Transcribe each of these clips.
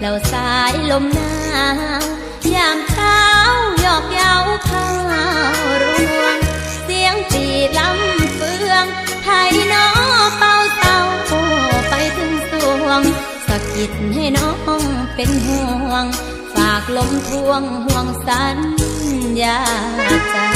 แล้วสายลมหนาวยามเช้าหยอกเย้าข้ารวง เสียงปีดลำเฟืองไทยน้อเป่าเต่าโอ้ไปถึงสวงสะกิดให้น้องเป็นห่วง ฝากลมทวงห่วงสัญญาใจ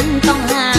南风啊。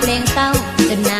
เพลงเต้าจนนา